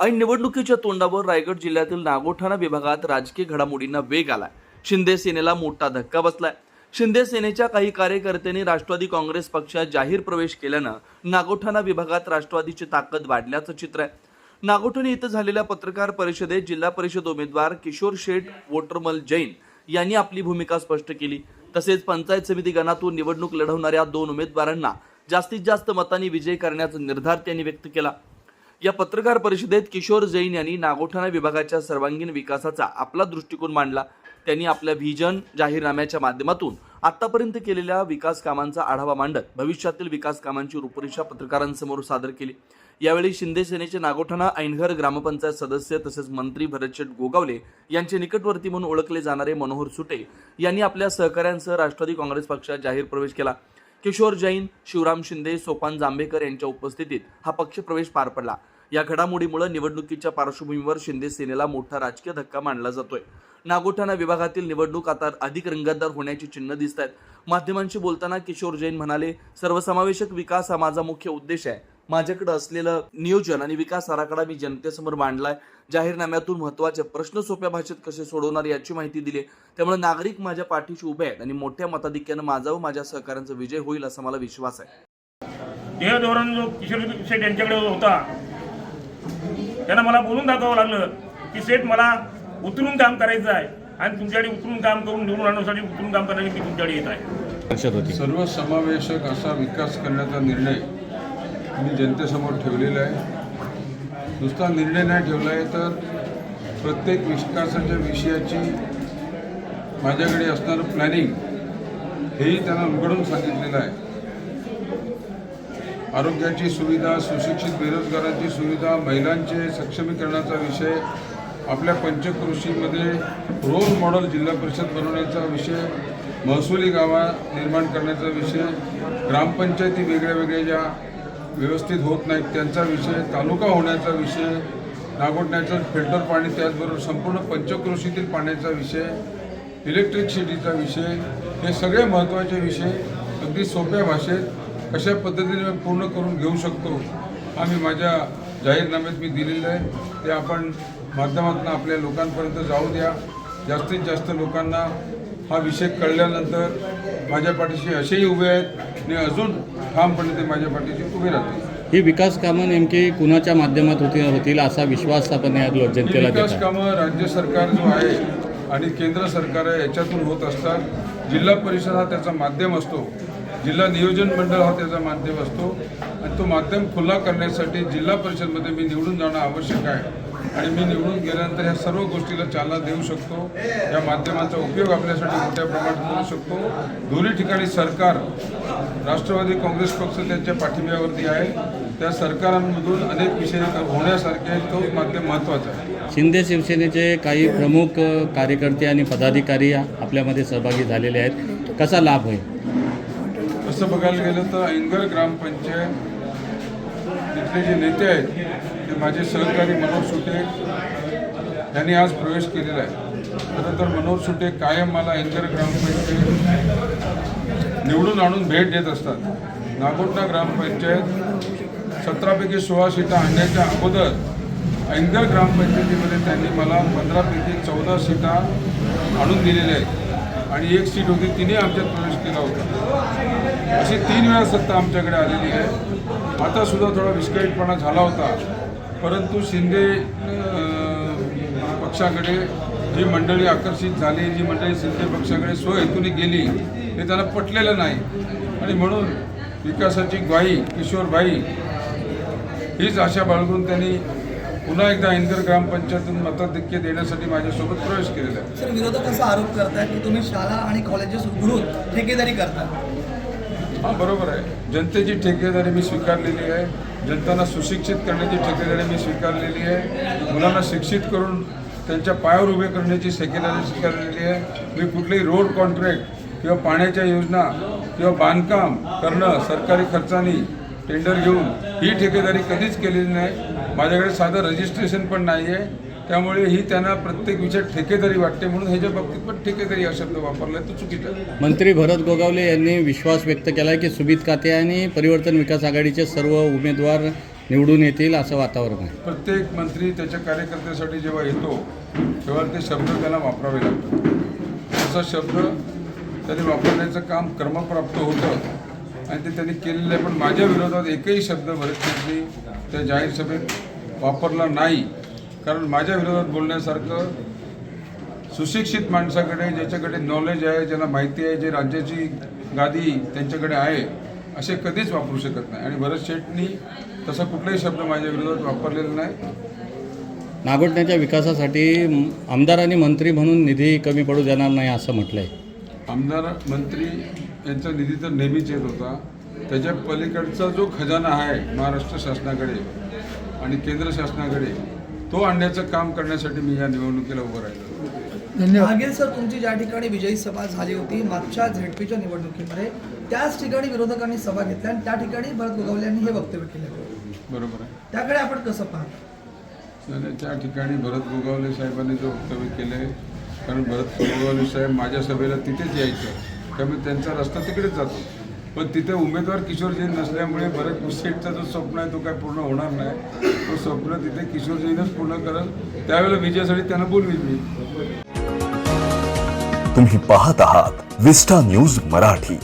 ऐन निवडणुकीच्या तोंडावर रायगड जिल्ह्यातील नागोठाणा विभागात राजकीय घडामोडींना वेग आलाय. शिंदे सेनेला मोठा धक्का बसलाय. शिंदे सेनेच्या काही कार्यकर्त्यांनी राष्ट्रवादी काँग्रेस पक्षात जाहीर प्रवेश केल्यानं नागोठाणा विभागात राष्ट्रवादीची ताकद वाढल्याचं चित्र आहे. नागोठणे इथं झालेल्या पत्रकार परिषदेत जिल्हा परिषद उमेदवार किशोर शेठ वोटरमल जैन यांनी आपली भूमिका स्पष्ट केली. तसेच पंचायत समिती गणातून निवडणूक लढवणाऱ्या दोन उमेदवारांना जास्तीत जास्त मतांनी विजय करण्याचा निर्धार त्यांनी व्यक्त केला. या पत्रकार परिषदेत किशोर जैन यांनी नागोठाणा विभागाच्या सर्वांगीण विकासाचा आपला दृष्टिकोन मांडला. त्यांनी आपल्या व्हिजन जाहीरनाम्याच्या माध्यमातून आतापर्यंत केलेल्या विकास कामांचा आढावा मांडत भविष्यातील विकास कामांची रूपरेषा पत्रकारांसमोर सादर केली. यावेळी शिंदे सेनेचे नागोठाणा ऐनघर ग्रामपंचायत सदस्य तसेच मंत्री भरतशेठ गोगावले यांचे निकटवर्ती म्हणून ओळखले जाणारे मनोहर सुटे यांनी आपल्या सहकाऱ्यांसह राष्ट्रवादी काँग्रेस पक्षात जाहीर प्रवेश केला. किशोर जैन शिवराम शिंदे सोपान जांभेकर यांच्या उपस्थितीत हा पक्षप्रवेश पार पडला. या घडामोडीमुळे निवडणुकीच्या पार्श्वभूमीवर शिंदे सेनेला मोठा राजकीय धक्का मानला जातोय. नागोठाणा विभागातील निवडणूक आता अधिक रंगतदार होण्याची चिन्ह दिसत आहेत माध्यमांशी बोलताना किशोर जैन म्हणाले सर्वसमावेशक विकास हा माझा मुख्य उद्देश आहे. माझ्याकडे असलेलं नियोजन आणि विकास आराखडा मी जनतेसमोर मांडलाय. जाहीरनाम्यातून महत्त्वाचे प्रश्न सोप्या भाषेत कसे सोडवणार याची माहिती दिली त्यामुळे नागरिक माझ्या पाठीशी उभे आहेत आणि मोठ्या मताधिक्यानं माझा व माझ्या सहकाऱ्यांचा विजय होईल असा मला विश्वास आहे. देह धोरण जो किशोर शेठ यांच्याकडे होता त्यांना मला बोलून दाखवावं लागलं की सेठ मला उतरून काम करायचं आहे आणि तुमच्याकडे उतरून काम करून निवडून आणण्यासाठी उतरून काम करण्यासाठी मी तुमच्याकडे येत आहे. परिषद होती. सर्वसमावेशक असा विकास करण्याचा निर्णय मी जनतेसमोर ठेवलेला आहे. नुसता निर्णय नाही ठेवला आहे तर प्रत्येक विकासाच्या विषयाची माझ्याकडे असणारं प्लॅनिंग हेही त्यांना उघडून सांगितलेलं आहे. आरोग्याची सुविधा सुशिक्षित बेरोजगारांची सुविधा महिलांचे सक्षमीकरणाचा विषय आपल्या पंचकृषीमध्ये रोल मॉडेल जिल्हा परिषद बनवण्याचा विषय महसुली गावा निर्माण करण्याचा विषय ग्रामपंचायती वेगळ्या वेगळ्या ज्या व्यवस्थित होत नाहीत त्यांचा विषय तालुका होण्याचा विषय नागोठण्याचं फिल्टर पाणी त्याचबरोबर संपूर्ण पंचकृषीतील पाण्याचा विषय इलेक्ट्रिसिटीचा विषय हे सगळे महत्त्वाचे विषय अगदी सोप्या भाषेत कशा पद्धतीने मी पूर्ण करून घेऊ शकतो. हा मी माझ्या जाहीरनाम्यात मी दिलेलं आहे. ते आपण माध्यमातून आपल्या लोकांपर्यंत जाऊ द्या. जास्तीत जास्त लोकांना हा विषय कळल्यानंतर माझ्या पाठीशी असेही उभे आहेत आणि अजून ठामपणे ते माझ्या पाठीशी उभे राहतील. ही विकास कामं नेमकी कुणाच्या माध्यमात होती होतील असा विश्वास आपण या जनतेला विकास कामं राज्य सरकार जो आहे आणि केंद्र सरकार आहे याच्यातून होत असतात. जिल्हा परिषद हा त्याचा माध्यम असतो. जिल्हा नियोजन मंडळ हा त्याचा माध्यम असतो. आणि तो माध्यम खुला करण्यासाठी जिल्हा परिषदमध्ये मी निवडून जाणं आवश्यक आहे. आणि मी निवडून गेल्यानंतर ह्या सर्व गोष्टीला चालना देऊ शकतो. या माध्यमांचा उपयोग आपल्यासाठी मोठ्या प्रमाणात करू शकतो. दोन्ही ठिकाणी सरकार राष्ट्रवादी काँग्रेस पक्ष त्यांच्या पाठिंब्यावरती आहे. त्या सरकारांमधून अनेक विषय होण्यासारखे आहेत. तोच माध्यम महत्त्वाचा आहे. शिंदे शिवसेनेचे काही प्रमुख कार्यकर्ते आणि पदाधिकारी आपल्यामध्ये सहभागी झालेले आहेत. कसा लाभ होईल? तसं बघायला गेलं तर ऐनगर ग्रामपंचायत इथले जे नेते आहेत ते माझे सहकारी मनोज सुटे यांनी आज प्रवेश केलेला आहे. खरं तर मनोज सुटे कायम मला ऐनगर ग्रामपंचायत निवडून आणून भेट देत असतात. नागोठणा ग्रामपंचायत सतरापैकी सोळा सीटा आणण्याच्या अगोदर ऐनगर ग्रामपंचायतीमध्ये त्यांनी मला पंधरापैकी चौदा सीटा आणून दिलेल्या आहेत. आणि एक सीट होती तिने आमच्यात प्रवेश केला होता. अशी तीन वेळा सत्ता आमच्याकडे आलेली आहे. आता सुद्धा थोडा विस्कळीतपणा झाला होता. परंतु शिंदे पक्षाकडे जी मंडळी आकर्षित झाली जी मंडळी शिंदे पक्षाकडे स्वहेतूने गेली हे त्यांना पटलेलं नाही. आणि म्हणून विकासाची ग्वाही किशोरबाई हीच आशा बाळगून त्यांनी पुन्हा एकदा इंदर ग्रामपंचायतून मताधिक्य देण्यासाठी माझ्यासोबत प्रवेश केलेला आहे. सर विरोधक असा आरोप करतात की तुम्ही शाळा आणि कॉलेजेस उघडून ठेकेदारी करता. हां बरोबर आहे. जनतेची ठेकेदारी मी स्वीकारलेली आहे. जनतांना सुशिक्षित करण्याची ठेकेदारी मी स्वीकारलेली आहे. मुलांना शिक्षित करून त्यांच्या पायावर उभे करण्याची ठेकेदारी स्वीकारलेली आहे. मी कुठलेही रोड कॉन्ट्रॅक्ट किंवा पाण्याच्या योजना किंवा बांधकाम करणं सरकारी खर्चानी टेंडर घेऊन ही ठेकेदारी कधीच केलेली नाही. माझ्याकडे साधं रजिस्ट्रेशन पण नाही आहे त्यामुळे ही त्यांना प्रत्येक विषयात ठेकेदारी वाटते म्हणून ह्याच्या बाबतीत पण ठेकेदारी हा शब्द वापरला तो चुकीचा मंत्री भरत गोगावले यांनी विश्वास व्यक्त केला आहे की सुबित काते आणि परिवर्तन विकास आघाडीचे सर्व उमेदवार निवडून येतील असं वातावरण आहे. प्रत्येक मंत्री त्याच्या कार्यकर्त्यासाठी जेव्हा येतो तेव्हा ते शब्द त्याला वापरावे लागतात. तसा शब्द त्यांनी वापरण्याचं काम क्रमप्राप्त होतं. आणि ते त्यांनी केलेलं आहे पण माझ्या विरोधात एकही शब्द भरत शेट्टी त्या जाहीर सभेत वापरला नाही. कारण माझ्या विरोधात बोलण्यासारखं सुशिक्षित माणसाकडे ज्याच्याकडे नॉलेज आहे ज्यांना माहिती आहे जे राज्याची गादी त्यांच्याकडे आहे असे कधीच वापरू शकत नाही. आणि भरत शेठनी तसा कुठलाही शब्द माझ्या विरोधात वापरलेला नाही. नागोठण्याच्या विकासासाठी आमदार आणि मंत्री म्हणून निधी कमी पडू देणार नाही असं म्हटलं आहे आमदार मंत्री यांचा निधी तर नेहमीच येत होता. त्याच्या पलीकडचा जो खजाना आहे महाराष्ट्र शासनाकडे आणि केंद्र शासनाकडे तो आणण्याचं काम करण्यासाठी मी या निवडणुकीला उभं राहिलो. मागील सर तुमची ज्या ठिकाणी विजयी सभा झाली होती मागच्या झेडपीच्या निवडणुकीमध्ये त्याच ठिकाणी विरोधकांनी सभा घेतल्या आणि त्या ठिकाणी भरत गोगावले यांनी हे वक्तव्य केलं. बरोबर आहे. त्याकडे आपण कसं पाहता त्या ठिकाणी भरत गोगावले साहेबांनी जो वक्तव्य केलं कारण भरत गोगावले साहेब माझ्या सभेला तिथेच यायचं. त्यामुळे त्यांचा रस्ता तिकडेच जातो. पण तिथे उमेदवार किशोरजी नसल्यामुळे भरत कुसेटचा जो स्वप्न आहे तो काय पूर्ण होणार नाही. तो स्वप्न तिथे किशोरजीनंच पूर्ण करेल. त्यावेळेला विजयासाठी त्यांना बोलवील मी. तुम्ही पाहत आहात विस्टा न्यूज मराठी.